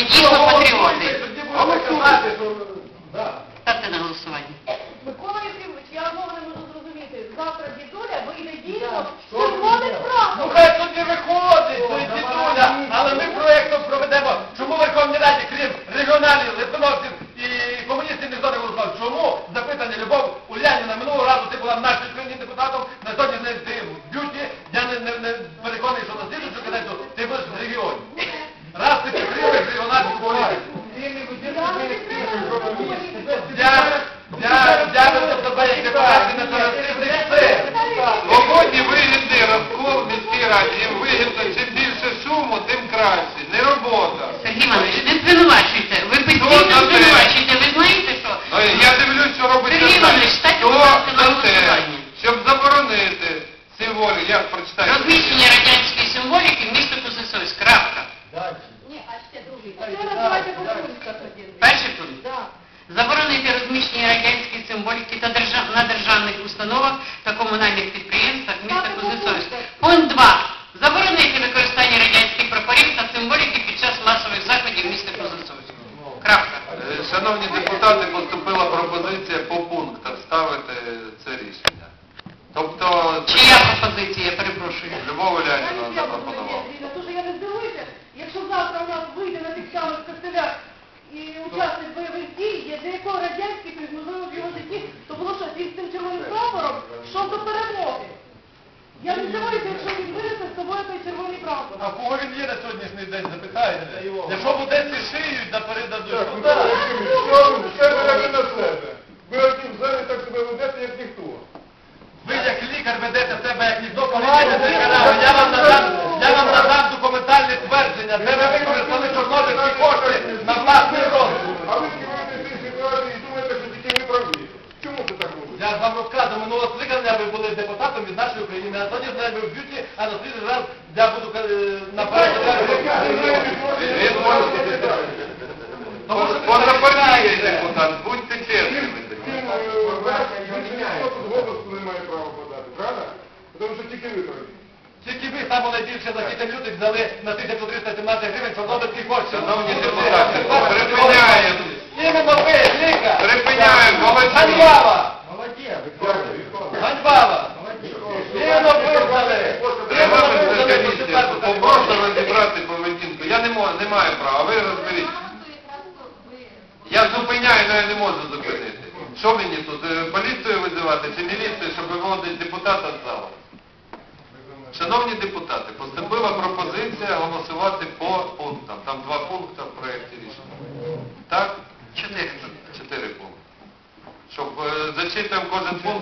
ми дійсно патріоти. Тоді що... Ставте на голосування. Микола Єфимович, я одного не можу зрозуміти. Завтра дідуля вийде дійсно входить правду. Ну хай тут не виходить, то й дідуля, Já! Заборонити розміщення радянської символіки та держав... на державних установах та комунальних підприємствах міста Так, Кузнецовськ. так. Пункт 2. Заборонити використання радянських прапорів та символіки під час масових заходів міста Кузнецовськ. Крапка. Е, Шановні депутати, поступила пропозиція по пунктах ставити це рішення. Тобто, Чия пропозиція, я перепрошую. Любов Я А кого він є на сьогоднішній день, запитаєте? Якщо буде ці шиють, скликання ви були депутатом від нашої України, а сьогодні з нами в бюті, а на слідчий раз я буду е, наперед. Тому що Позапальний депутат, будьте чесними. Тим, е, ваш більше ніхто тут голосу не права подати, правда? Тому що тільки ви праві. Тільки ви саме найбільше за кілька лютих взяли на 1317 гривень чорнобильські кошти. Шановні депутати, не маю права, ви розберіть. Я зупиняю, але я не можу зупинити. Що мені тут, е, поліцію визивати чи міліцію, щоб виводити депутата з залу? Шановні депутати, поступила пропозиція голосувати по пунктам. Там два пункти в проєкті рішення. Так? Чотири. Чотири пункти. Щоб е, зачитуємо кожен пункт.